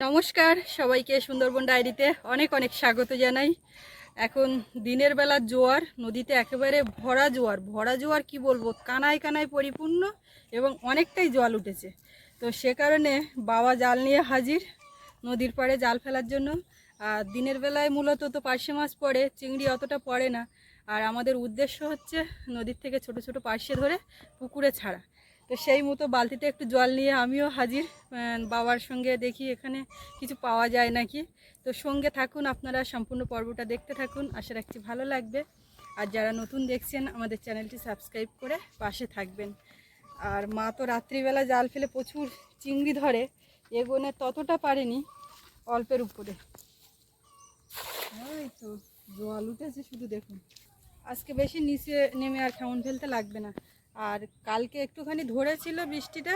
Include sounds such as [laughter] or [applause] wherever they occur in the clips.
নমস্কার, সবাইকে সুন্দরবন ডায়েরিতে অনেক অনেক স্বাগত জানাই। এখন দিনের বেলা জোয়ার, নদীতে একেবারে ভরা জোয়ার। ভরা জোয়ার কি বলব? কানায় কানায় পরিপূর্ণ এবং অনেকটাই জল উঠেছে। তো সে কারণে বাবা জাল নিয়ে হাজির নদীর পাড়ে জাল ফেলার জন্য। আর দিনের বেলায় মূলত তো পার্শে মাছ পড়ে, চিংড়ি অতটা পড়ে না। আর আমাদের উদ্দেশ্য হচ্ছে নদীর থেকে ছোট ছোট পার্শে ধরে পুকুরে ছাড়া। তো সেই মতো বালতিতে একটু জল নিয়ে আমিও হাজির বাবার সঙ্গে দেখি এখানে কিছু পাওয়া যায় নাকি। তো সঙ্গে থাকুন আপনারা, সম্পূর্ণ পর্বটা দেখতে থাকুন, আশা রাখছি ভালো লাগবে। আর যারা নতুন দেখছেন, আমাদের চ্যানেলটি সাবস্ক্রাইব করে পাশে থাকবেন। আর মা তো রাত্রিবেলা জাল ফেলে প্রচুর চিংড়ি ধরে, এগোনে ততটা পারেনি অল্পের উপরে। ওই তো জল উঠেছে, শুধু দেখুন। আজকে বেশি নিচে নেমে আর খেমন ফেলতে লাগবে না। আর কালকে একটুখানি ধরেছিল বৃষ্টিটা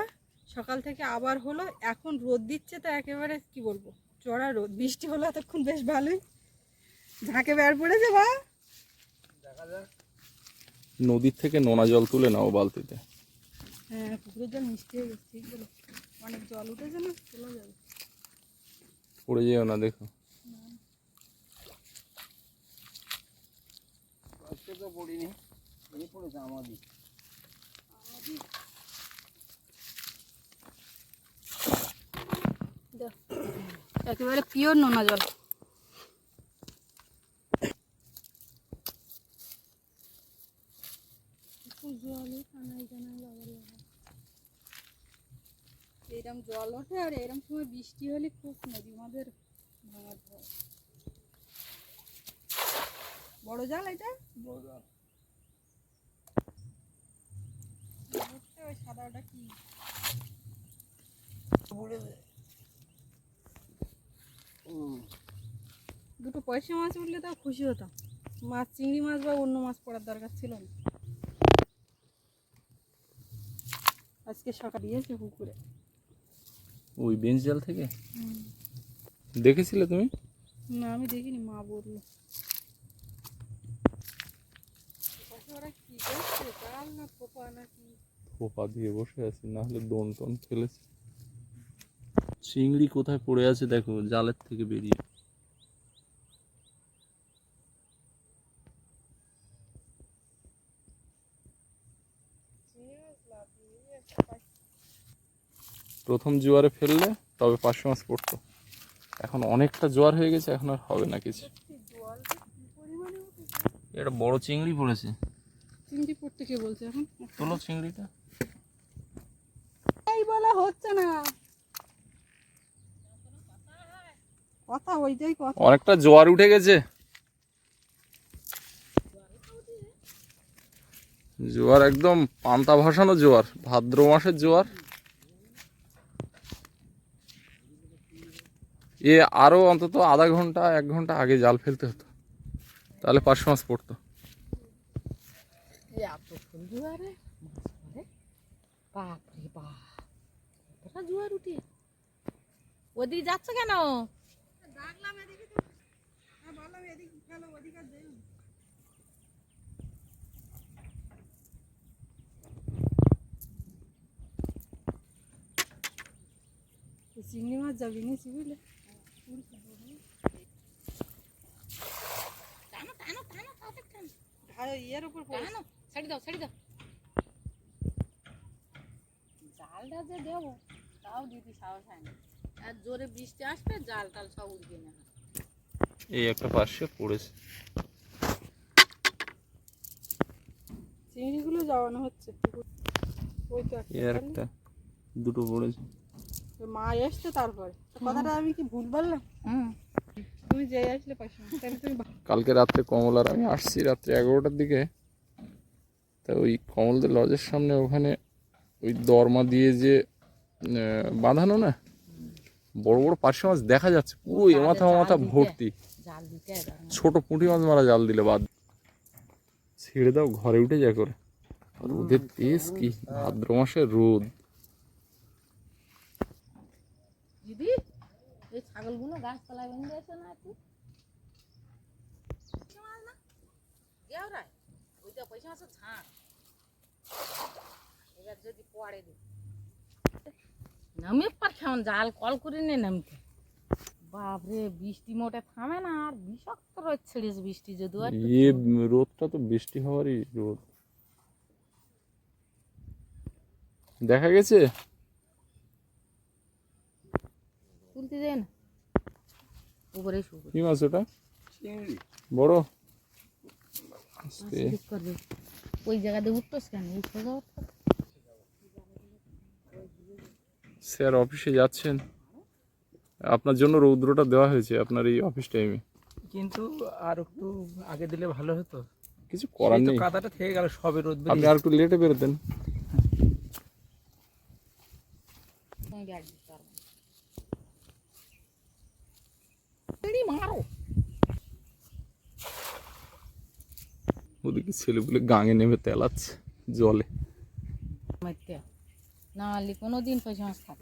সকাল থেকে আবার হলো এখন রোদ দিচ্ছে তো একেবারে কি বলব চড়া রোদ। বৃষ্টি হলো এতক্ষণ বেশ ভালোই। ঝাঁকে বের পড়েছে বা? নদীর থেকে নোনা জল তুলে নাও বালতিতে। হ্যাঁ পুকুরের জল মিষ্টি হয়ে গেছে ঠিক বলো। অনেক জল উঠেছে না চলে যাবে। পড়ে যেও না দেখো। আজকে তো পড়িনি এই পড়েছে আমাদের একেবারে পিওর নোনা জল। এইরকম জল ওঠে আর এরকম সময় বৃষ্টি হলে খুব নদী ভয় বড় জাল এটা? উঠছে ওই সাদাটা কি? দুটো পয়সা মাছ উঠলে তাও খুশি হতাম। মাছ চিংড়ি মাছ বা অন্য মাছ পড়ার দরকার ছিল না। আজকে সকাল দিয়েছে পুকুরে। ওই বেঞ্চ জাল থেকে? দেখেছিলে তুমি? না আমি দেখিনি মা বলল। ওরা কি করছে? জাল না পোপা না কি পোপা দিয়ে বসে আছে না হলে দন টন ফেলেছে। চিংড়ি কোথায় পড়ে আছে দেখো জালের থেকে বেরিয়ে। প্রথম জোয়ারে ফেললে তবে পাঁচশো মাছ পড়তো। এখন অনেকটা জোয়ার হয়ে গেছে এখন আর হবে না কিছু। এটা বড় চিংড়ি পড়েছে। চিংড়ি পড়তে কে বলছে এখন? তোলো চিংড়িটা। এই বলে হচ্ছে না। কথা ওইটাই কথা। অনেকটা জোয়ার উঠে গেছে। জোয়ার একদম পান্তা ভাসানো জোয়ার ভাদ্র মাসের জোয়ার। এ আরও অন্তত আধা ঘণ্টা এক ঘণ্টা আগে জাল ফেলতে হতো। তাহলে পাঁচশো মাছ পড়তো। বাপ জোয়ার উঠে ওদিকে যাচ্ছে কেন? ডাকলাম এদিকে তো। হ্যাঁ বললাম এদিকে ফেলো ওদিকে চিংড়ি মাছ যাবি নিয়েছি বুঝলে টানো টানো টানো তাড়াতাড়ি টানো। ইয়ের উপর ছাড়ি দাও ছাড়ি দাও। জালটা যে দেবো। তাও দিতে সাহস হয় না। আর জোরে বৃষ্টি আসবে জাল টাল সব উঠবে না এই একটা পাশে পড়েছে। চিংড়িগুলো যাওয়ানো হচ্ছে ওই তো একটা দুটো পড়েছে। মা এসছে তারপরে। কথাটা আমি কি ভুল বললাম? হুম। তুমি যেই আসলে কালকে রাত্রে কমলার আমি আসছি রাত্রে এগারোটার দিকে। তা ওই কমলদের লজের সামনে ওখানে ওই দরমা দিয়ে যে বাঁধানো না? বড় বড় পার্শ্ব মাছ দেখা যাচ্ছে পুরো এ মাথা ভর্তি। ছোট পুঁটি মাছ মারা জাল দিলে বাদ। ছেড়ে দাও ঘরে উঠে যায় করে। রোদের তেজ কি? ভাদ্র মাসের রোদ। দিদি এই ছাগলগুলো গাছতলায় বেঁধে আছে না একটু? ওইটা পয়সা ছাড়। এবার যদি পড়ে দি নামে পার কেমন জাল কল করে নে নামতে। বাপরে বৃষ্টি মোটে থামে না আর বিষাক্ত রোদ ছেড়েছে বৃষ্টি যদি একটু ইয়ে রোদটা তো বৃষ্টি হওয়ারই রোদ। দেখা গেছে? তুলতে যায় না। উপরে শুকো কি মাছ ওটা? চিংড়ি। বড়? আস্তে। করবে। ওই জায়গাতে উঠতোস কেন? এই সোজা উঠতো স্যার অফিসে যাচ্ছেন। আপনার জন্য রৌদ্রটা দেওয়া হয়েছে আপনার এই অফিস টাইমে কিন্তু আর একটু আগে দিলে ভালো হতো। কিছু করার নেই। কাদাটা থেকে গেল সবে রোদ আপনি আর একটু লেটে বেরোতেন। ওদিকে ছেলেগুলো গাঙে নেমে তেলাচ্ছে জলে। মারতে। না হলে কোনো দিন পয়সা মাছ না।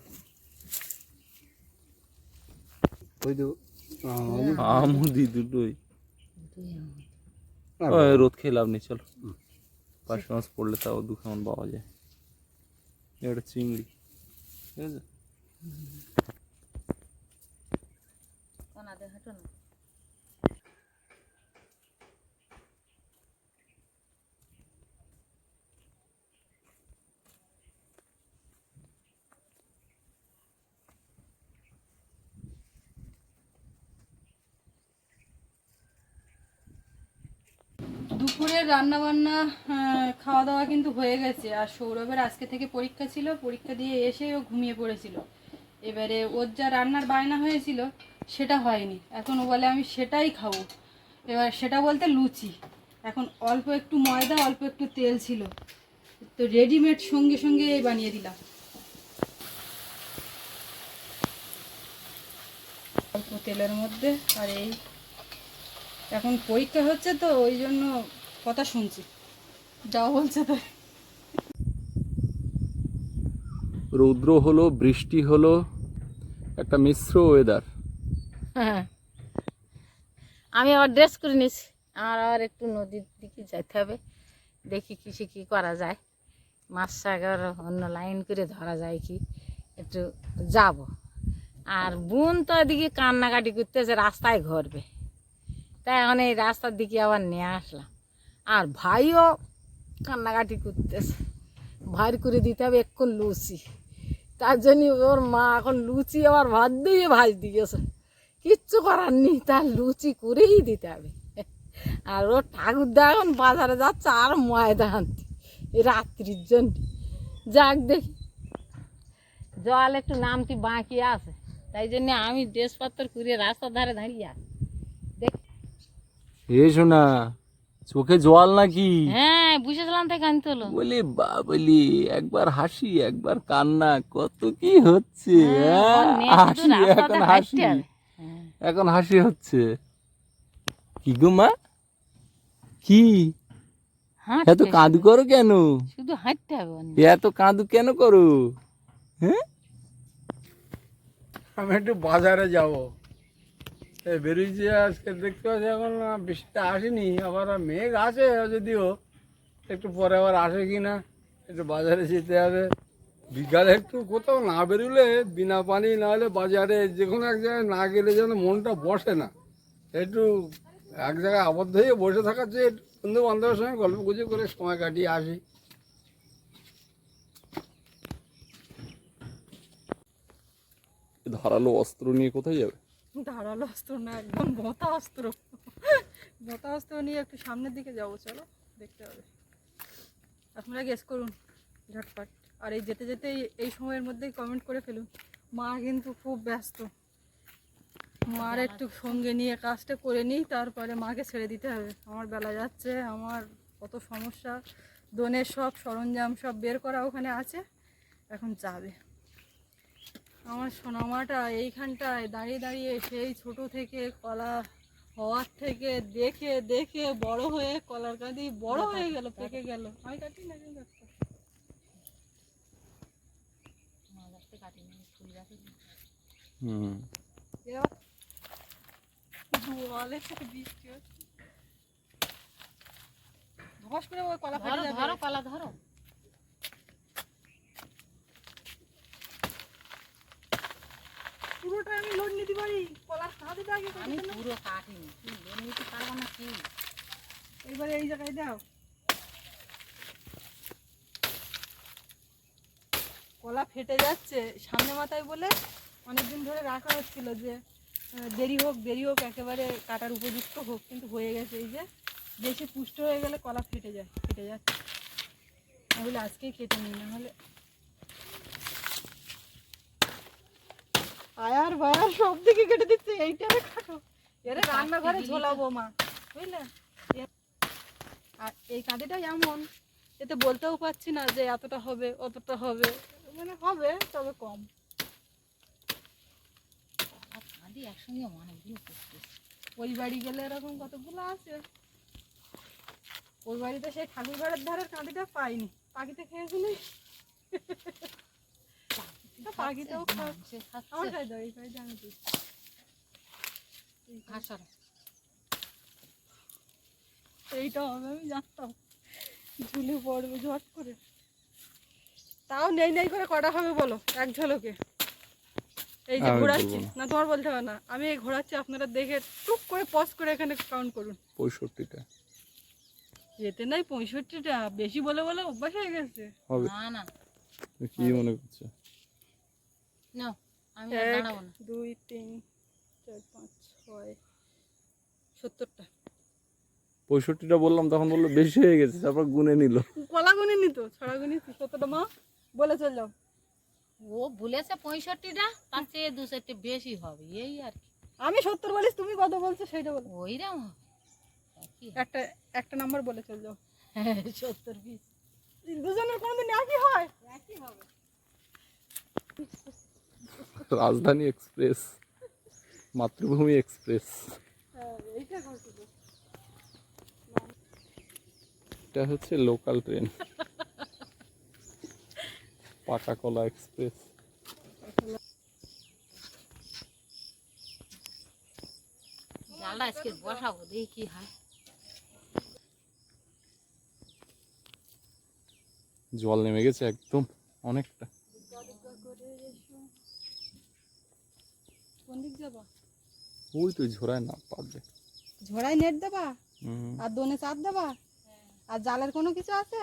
ওই তো আমুদি দুটোই। দুই আমার। ওই রোদ খেয়ে লাভ নেই চলো। পাঁচশো মাছ পড়লে তাও দু কেমন পাওয়া যায়। এটা চিংড়ি ঠিক আছে? রান্না বান্না খাওয়া দাওয়া কিন্তু হয়ে গেছে। আর সৌরভের আজকে থেকে পরীক্ষা ছিল, পরীক্ষা দিয়ে এসে ও ঘুমিয়ে পড়েছিল। এবারে ওর যা রান্নার বায়না হয়েছিল, সেটা হয়নি। এখন ও বলে, আমি সেটাই খাব। এবার সেটা বলতে লুচি। এখন অল্প একটু ময়দা, অল্প একটু তেল ছিল। তো রেডিমেড সঙ্গে সঙ্গে বানিয়ে দিলাম। অল্প তেলের মধ্যে, আর এই এখন পরীক্ষা হচ্ছে তো, ওই জন্য কথা শুনছি। যাও বলছে তাই। রৌদ্র হলো বৃষ্টি হলো একটা মিশ্র ওয়েদার হ্যাঁ। আমি আবার ড্রেস করে নিছি আমার আবার একটু নদীর দিকে যেতে হবে। দেখি কিসে কি করা যায়। মাছ আবার অন্য লাইন করে ধরা যায় কি? একটু যাব। আর বোন তো এদিকে কান্নাকাটি করতেছে রাস্তায় ঘরবে। তাই এখন এই রাস্তার দিকে আবার নিয়ে আসলাম। আর ভাইও কান্নাকাটি করতেছে। ভাইর করে দিতে হবে এক্ষণ লুচি। তার জন্য ওর মা এখন লুচি আবার ভাত দিয়ে ভাজ দিয়েছে। কিচ্ছু করার নেই, তার লুচি করেই দিতে হবে। আর ওর ঠাকুরদা এখন বাজারে যাচ্ছে আর ময়দা আনতে রাত্রির জন্য। যাক দেখি। জল একটু নামতি বাঁকি আছে। তাই জন্য আমি ড্রেসপত্র করে রাস্তার ধারে দাঁড়িয়ে আছি। দেখ শোনা চোখে জল নাকি? হ্যাঁ বুঝেছিলাম তাই বলি বাবলি একবার হাসি একবার কান্না কত কি হচ্ছে হ্যাঁ, হ্যাঁ? হাসি এখন হাসি। এখন হাসি হচ্ছে। কি গো মা? কি? এত কাঁদু করো কেন? শুধু হাঁটতে হবে এত কাঁদু কেন করো? হ্যাঁ? আমি একটু বাজারে যাব। বেরিয়েছি আজকে, দেখতে পাচ্ছি এখন বৃষ্টিটা আসেনি, আবার মেঘ আছে যদিও, একটু পরে আবার আসে কি না একটু বাজারে যেতে হবে। বিকালে একটু কোথাও না বেরোলে, বিনা পানি না হলে বাজারে যে কোনো এক জায়গায় না গেলে যেন মনটা বসে না। একটু এক জায়গায় আবদ্ধ হয়ে বসে থাকার চেয়ে বন্ধু বান্ধবের সঙ্গে গল্প গুজব করে সময় কাটিয়ে আসি। ধারালো অস্ত্র নিয়ে কোথায় যাবে? ধারালো অস্ত্র না, একদম মোটা অস্ত্র। মোটা অস্ত্র নিয়ে একটু সামনের দিকে যাব, চলো, দেখতে হবে। আপনারা গেস করুন, ঝটপট। আর এই যেতে যেতে এই সময়ের মধ্যেই কমেন্ট করে ফেলুন, মা কিন্তু খুব ব্যস্ত। মার একটু সঙ্গে নিয়ে কাজটা করে নিই, তারপরে মাকে ছেড়ে দিতে হবে। আমার বেলা যাচ্ছে, আমার কত সমস্যা, দোনের সব সরঞ্জাম সব বের করা ওখানে আছে, এখন যাবে। আমার সোনামাটা এইখানটায় দাঁড়িয়ে দাঁড়িয়ে সেই ছোট থেকে কলা হওয়ার থেকে দেখে দেখে বড় হয়ে কলার কাঁদি বড় হয়ে গেল পেকে গেল। আমি কাটি না তুমি কাটো। হুম। এবার জলে বৃষ্টি হচ্ছে। ধস করে ওই কলা ধরো ধরো কলা ধরো। পুরোটা আমি লোড নিতে পারি? কলা তো আগে আমি? পুরো কাটিনি। কি এমনিতে পারব না কি? এবারে এই জায়গায় দাও। কলা ফেটে যাচ্ছে। সামনে মাথায় বলে অনেকদিন ধরে রাখা হচ্ছিল যে দেরি হোক দেরি হোক একেবারে কাটার উপযুক্ত হোক কিন্তু হয়ে গেছে এই যে বেশি পুষ্ট হয়ে গেলে কলা ফেটে যায় ফেটে যাচ্ছে। তাহলে আজকেই কেটে নিই না হলে আয়ার ভায়ার সব দিকে কেটে দিচ্ছে এইটা খাটো। এরে রান্নাঘরে ঝোলাবো মা বুঝলে? আর এই কাঁদিটা এমন এতে বলতেও পারছি না যে এতটা হবে অতটা হবে। মানে হবে তবে কম। কাঁদি একসঙ্গে অনেকগুলো ওই বাড়ি গেলে এরকম কতগুলো আছে? ওই বাড়িতে সেই ঠাকুর ঘরের ধারের কাঁদিটা পাইনি। পাখিতে খেয়েছিলি? পাখিতেও খাচ্ছে আমার খাই দাও এই খাই দাও আমি দিই। এই খাই। আসলে এইটা হবে আমি জানতাম। ঝুলে পড়বে ঝট করে। তাও নেই নেই করে কটা হবে বলো? এক ঝলকে। এই যে ঘোরাচ্ছি। না। না তোমার বলতে হবে না। আমি এই ঘোরাচ্ছি আপনারা দেখে টুক করে পজ করে এখানে কাউন্ট করুন। পঁয়ষট্টিটা। এতে নাই পঁয়ষট্টিটা বেশি বলে বলে অভ্যাস হয়ে গেছে। না না। কি মনে করছ? নাও আমি দাঁড়াবো না। দুই তিন চার পাঁচ ছয় সত্তরটা। পঁয়ষট্টিটা বললাম তখন বলল বেশি হয়ে গেছে তারপর গুনে নিল। কলা গুনি নি তো ছড়া গুনি সত্তরটা মা বলে চল যাও ও বলেছে পঁয়ষট্টিটা তার চেয়ে দু চারটে বেশি হবে এই আর কি। আমি সত্তর বলিস তুমি কত বলছো সেটা বলো। ওইরকম হবে হবে। একটা একটা নাম্বার বলে চল যাও সত্তর পিস দুজনের কোনোদিন একই হয়? একই হবে। রাজধানী এক্সপ্রেস মাতৃভূমি এক্সপ্রেস। এটা হচ্ছে লোকাল ট্রেন। পাটাকলা এক্সপ্রেস। জালটা আজকে বসাবো দেখি কি হয়। জল নেমে গেছে একদম অনেকটা। কোন দিক যাবা? ওই তো ঝোড়ায় না পারবে ঝোড়ায় নেট দেবা? আর দোনে চার দেবা? আর জালের কোনো কিছু আছে?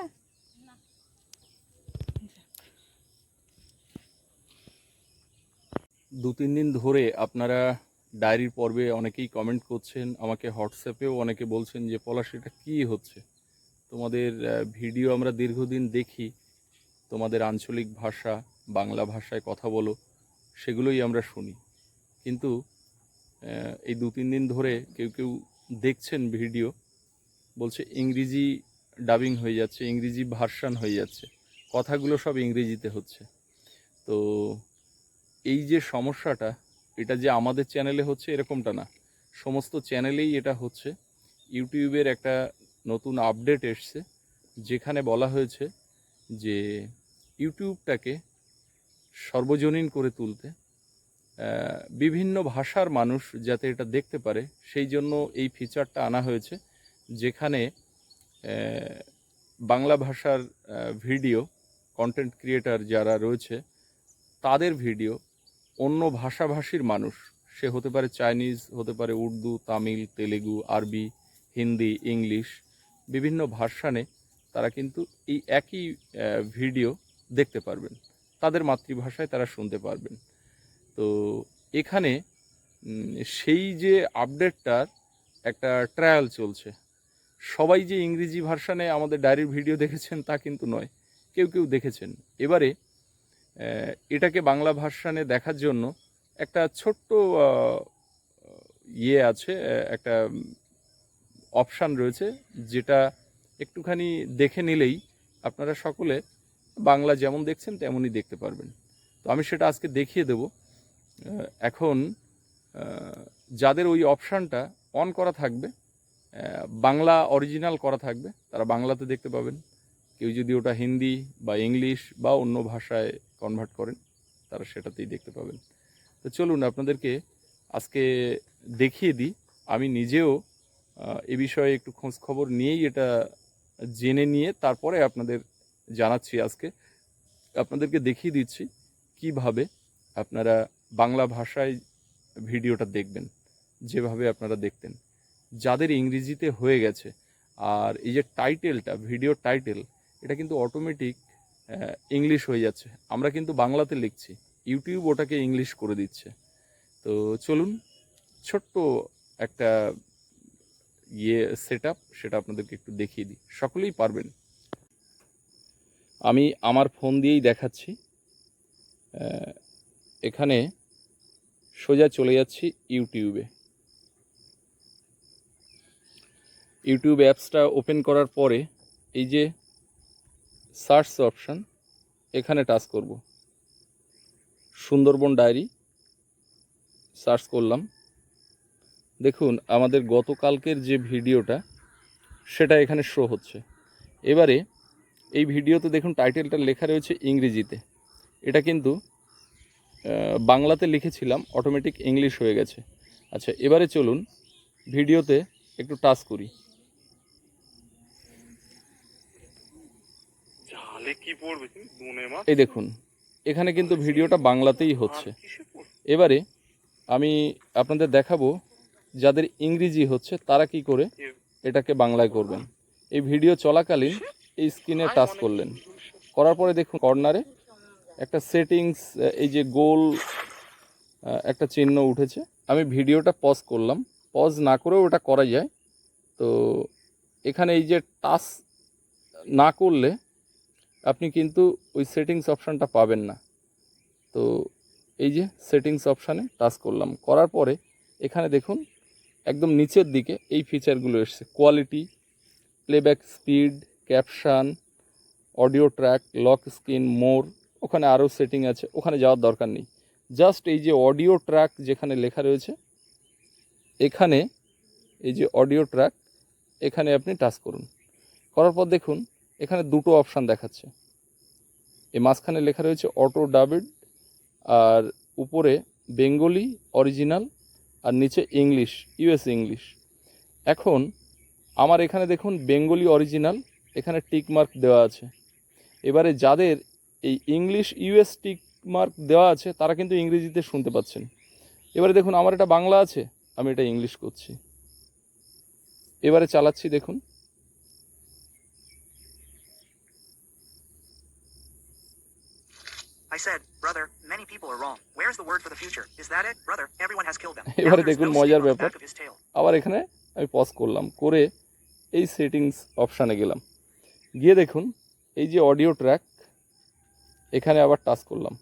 দু তিন দিন ধরে আপনারা ডায়েরির পর্বে অনেকেই কমেন্ট করছেন আমাকে হোয়াটসঅ্যাপেও অনেকে বলছেন যে পলাশ এটা কী হচ্ছে? তোমাদের ভিডিও আমরা দীর্ঘদিন দেখি তোমাদের আঞ্চলিক ভাষা বাংলা ভাষায় কথা বলো সেগুলোই আমরা শুনি। কিন্তু এই দু তিন দিন ধরে কেউ কেউ দেখছেন ভিডিও, বলছে ইংরেজি ডাবিং হয়ে যাচ্ছে, ইংরেজি ভার্সান হয়ে যাচ্ছে, কথাগুলো সব ইংরেজিতে হচ্ছে। তো এই যে সমস্যাটা, এটা যে আমাদের চ্যানেলে হচ্ছে এরকমটা না। সমস্ত চ্যানেলেই এটা হচ্ছে। ইউটিউবের একটা নতুন আপডেট এসছে, যেখানে বলা হয়েছে যে, ইউটিউবটাকে সর্বজনীন করে তুলতে বিভিন্ন ভাষার মানুষ যাতে এটা দেখতে পারে, সেই জন্য এই ফিচারটা আনা হয়েছে, যেখানে বাংলা ভাষার ভিডিও কন্টেন্ট ক্রিয়েটার যারা রয়েছে, তাদের ভিডিও অন্য ভাষাভাষীর মানুষ, সে হতে পারে চাইনিজ হতে পারে উর্দু তামিল তেলেগু আরবি হিন্দি ইংলিশ বিভিন্ন ভাষানে তারা কিন্তু এই একই ভিডিও দেখতে পারবেন। তাদের মাতৃভাষায় তারা শুনতে পারবেন। তো এখানে সেই যে আপডেটটার একটা ট্রায়াল চলছে। সবাই যে ইংরেজি ভার্সানে আমাদের ডায়েরির ভিডিও দেখেছেন তা কিন্তু নয়, কেউ কেউ দেখেছেন। এবারে এটাকে বাংলা ভার্সানে দেখার জন্য একটা ছোট্ট ইয়ে আছে একটা অপশান রয়েছে, যেটা একটুখানি দেখে নিলেই আপনারা সকলে বাংলা যেমন দেখছেন তেমনই দেখতে পারবেন। তো আমি সেটা আজকে দেখিয়ে দেব। এখন যাদের ওই অপশানটা অন করা থাকবে বাংলা অরিজিনাল করা থাকবে, তারা বাংলাতে দেখতে পাবেন। কেউ যদি ওটা হিন্দি বা ইংলিশ বা অন্য ভাষায় কনভার্ট করেন, তারা সেটাতেই দেখতে পাবেন। তো চলুন, আপনাদেরকে আজকে দেখিয়ে দিই। আমি নিজেও এ বিষয়ে একটু খোঁজ খবর নিয়েই এটা জেনে নিয়ে তারপরে আপনাদের জানাচ্ছি আজকে। আপনাদেরকে দেখিয়ে দিচ্ছি কীভাবে আপনারা বাংলা ভাষায় ভিডিওটা দেখবেন, যেভাবে আপনারা দেখতেন। যাদের ইংরেজিতে হয়ে গেছে, আর এই যে টাইটেলটা, ভিডিও টাইটেল, এটা কিন্তু অটোমেটিক ইংলিশ হয়ে যাচ্ছে। আমরা কিন্তু বাংলাতে লিখছি ইউটিউব ওটাকে ইংলিশ করে দিচ্ছে। তো চলুন, ছোট্ট একটা ইয়ে সেট সেটা আপনাদেরকে একটু দেখিয়ে দিই। সকলেই পারবেন। আমি আমার ফোন দিয়েই দেখাচ্ছি। এখানে সোজা চলে যাচ্ছি ইউটিউবে। ইউটিউব অ্যাপসটা ওপেন করার পরে এই যে সার্চ অপশান, এখানে টাচ করব। সুন্দরবন ডায়েরি সার্চ করলাম। দেখুন, আমাদের গতকালকের যে ভিডিওটা, সেটা এখানে শো হচ্ছে। এবারে এই ভিডিওতে দেখুন টাইটেলটা লেখা রয়েছে ইংরেজিতে। এটা কিন্তু বাংলাতে লিখেছিলাম অটোমেটিক ইংলিশ হয়ে গেছে। আচ্ছা এবারে চলুন ভিডিওতে একটু টাচ করি। এই দেখুন এখানে কিন্তু ভিডিওটা বাংলাতেই হচ্ছে। এবারে আমি আপনাদের দেখাবো যাদের ইংরেজি হচ্ছে তারা কি করে এটাকে বাংলায় করবেন। এই ভিডিও চলাকালীন এই স্ক্রিনে টাচ করলেন। করার পরে দেখুন কর্নারে একটা সেটিংস এই যে গোল একটা চিহ্ন উঠেছে। আমি ভিডিওটা পজ করলাম। পজ না করেও ওটা করা যায়। তো এখানে এই যে টাচ না করলে আপনি কিন্তু ওই সেটিংস অপশানটা পাবেন না। তো এই যে সেটিংস অপশানে টাচ করলাম। করার পরে এখানে দেখুন, একদম নিচের দিকে এই ফিচারগুলো এসছে। Quality playback speed caption audio track lock screen more ওখানে আরও সেটিং আছে, ওখানে যাওয়ার দরকার নেই। জাস্ট এই যে অডিও ট্র্যাক যেখানে লেখা রয়েছে, এখানে এই যে অডিও ট্র্যাক এখানে আপনি টাচ করুন। করার পর দেখুন, এখানে দুটো অপশান দেখাচ্ছে। এই মাঝখানে লেখা রয়েছে অটো ডাবিড আর উপরে বেঙ্গলি অরিজিনাল আর নিচে ইংলিশ ইউএস ইংলিশ এখন আমার এখানে দেখুন বেঙ্গলি অরিজিনাল এখানে টিক মার্ক দেওয়া আছে। এবারে যাদের এই ইংলিশ ইউএস টিক মার্ক দেওয়া আছে তারা কিন্তু ইংরেজিতে শুনতে পাচ্ছেন। এবারে দেখুন আমার এটা বাংলা আছে আমি এটা ইংলিশ করছি। এবারে চালাচ্ছি দেখুন। [laughs] এবারে দেখুন মজার ব্যাপার. আবার এখানে আমি পজ করলাম করে এই সেটিংস অপশানে গেলাম। গিয়ে দেখুন এই যে অডিও ট্র্যাক এখানে আবার টাচ করলাম।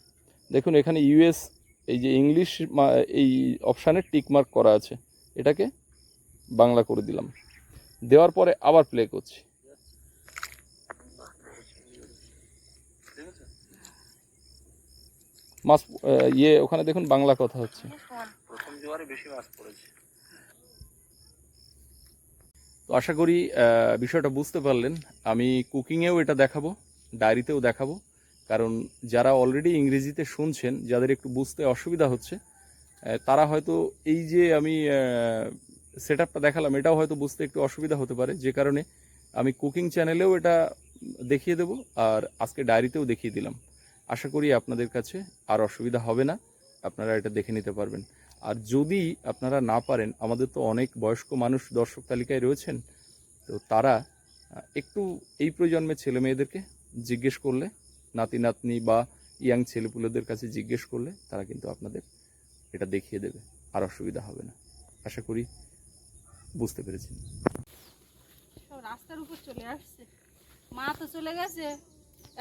দেখুন, এখানে ইউএস, এই যে ইংলিশ এই অপশানে টিকমার্ক করা আছে। এটাকে বাংলা করে দিলাম। দেওয়ার পরে আবার প্লে করছি। মাছ ইয়ে ওখানে দেখুন বাংলা কথা হচ্ছে। তো আশা করি বিষয়টা বুঝতে পারলেন। আমি কুকিংয়েও এটা দেখাবো ডায়েরিতেও দেখাবো। কারণ যারা অলরেডি ইংরেজিতে শুনছেন, যাদের একটু বুঝতে অসুবিধা হচ্ছে তারা হয়তো এই যে আমি সেট আপটা দেখালাম, এটাও হয়তো বুঝতে একটু অসুবিধা হতে পারে। যে কারণে আমি কুকিং চ্যানেলেও এটা দেখিয়ে দেবো আর আজকে ডায়েরিতেও দেখিয়ে দিলাম। আশা করি আপনাদের কাছে আর অসুবিধা হবে না, আপনারা এটা দেখে নিতে পারবেন। আর যদি আপনারা না পারেন, আমাদের তো অনেক বয়স্ক মানুষ দর্শক তালিকায় রয়েছেন, তো তারা একটু এই প্রজন্মের ছেলে মেয়েদেরকে জিজ্ঞেস করলে নাতি নাতনি বা ইয়াং ছেলেপুলেদের কাছে জিজ্ঞেস করলে তারা কিন্তু আপনাদের এটা দেখিয়ে দেবে, আর অসুবিধা হবে না। আশা করি বুঝতে পেরেছেন। রাস্তার উপর চলে আসছে। মা তো চলে গেছে।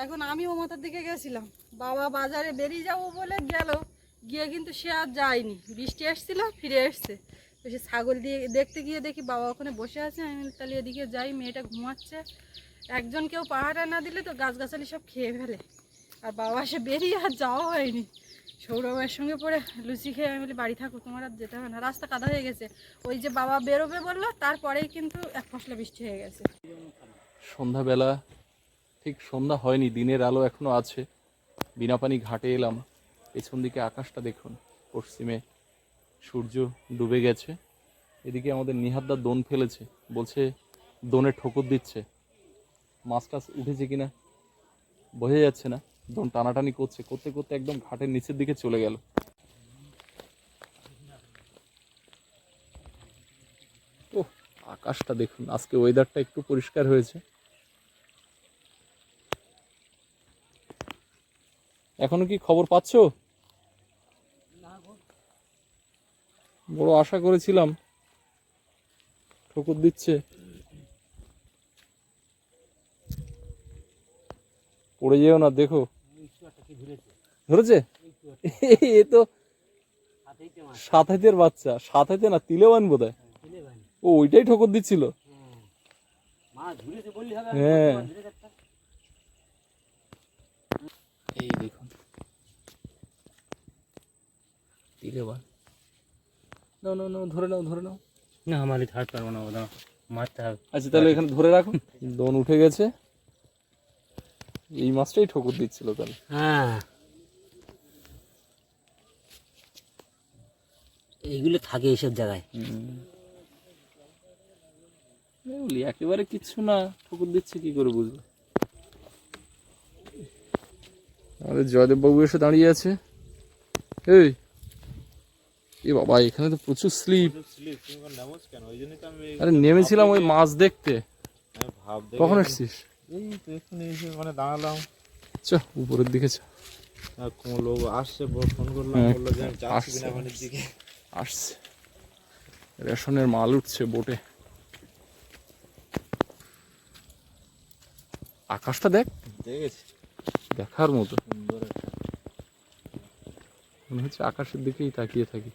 এখন আমিও মাথার দিকে গেছিলাম। বাবা বাজারে বেরিয়ে যাব বলে গেল। গিয়ে কিন্তু সে আর যায়নি। বৃষ্টি এসছিল ফিরে এসছে। তো সে ছাগল দিয়ে দেখতে গিয়ে দেখি বাবা ওখানে বসে আছে। আমি তাহলে এদিকে যাই, মেয়েটা ঘুমাচ্ছে। একজন কেউ পাহাড়া না দিলে তো গাছগাছালি সব খেয়ে ফেলে। আর বাবা সে বেরিয়ে আর যাওয়া হয়নি। সৌরভের সঙ্গে পড়ে লুচি খেয়ে আমি বলি, বাড়ি থাকো, তোমার আর যেতে হবে না। রাস্তা কাদা হয়ে গেছে। ওই যে বাবা বেরোবে বলল, তারপরেই কিন্তু এক ফসলা বৃষ্টি হয়ে গেছে। সন্ধ্যাবেলা, ঠিক সন্ধ্যা হয়নি, দিনের আলো এখনও আছে। বিনাপানি ঘাটে এলাম, পেছন দিকে আকাশটা দেখুন, পশ্চিমে সূর্য ডুবে গেছে। এদিকে আমাদের নিহাদ্দার দোন ফেলেছে, বলছে দোনে ঠোকর দিচ্ছে। মাছ টাছ উঠেছে কিনা, বোঝা যাচ্ছে না। একদম টানাটানি করছে, করতে করতে একদম ঘাটের নিচের দিকে চলে গেল। ও আকাশটা দেখুন, আজকে ওয়েদারটা একটু পরিষ্কার হয়েছে। এখনও কি খবর পাচ্ছো? বড় আশা করেছিলাম। ঠকুর দিচ্ছে। পড়ে যেও না দেখো। ধরেছে? এ তো সাত হাতের বাচ্চা সাত হাতে না তিলেবান বোধ হয় ও ওইটাই ঠকর দিচ্ছিল। হ্যাঁ। এই দেখুন। তিলেবান। নাও নাও নাও ধরে নাও ধরে নাও। না আমার ছাড়তে পারব না ওটা মারতে হবে। আচ্ছা তাহলে এখানে ধরে রাখুন দন উঠে গেছে। এই মাছটাই ঠকুর দিচ্ছিল তাহলে। হ্যাঁ। এইগুলো থাকে এইসব জায়গায়। এই বলি একেবারে কিচ্ছু না ঠকুর দিচ্ছে কি করে বুঝব? আমাদের জয়দেব বাবু এসে দাঁড়িয়ে আছে। এই এ বাবা এখানে তো প্রচুর স্লিপ। আরে নেমেছিলাম ওই মাছ দেখতে। কখন এসছিস? এই তো এসে মানে দাঁড়ালাম। চ উপরের দিকে চ। আর কোনো লোক আসছে ফোন করলাম হ্যাঁ, বলল যে আমি যাচ্ছি দিকে। আসছে। রেশনের মাল উঠছে বোটে। আকাশটা দেখ। দেখেছি। দেখার মতো। সুন্দর একটা। মনে হচ্ছে আকাশের দিকেই তাকিয়ে থাকি।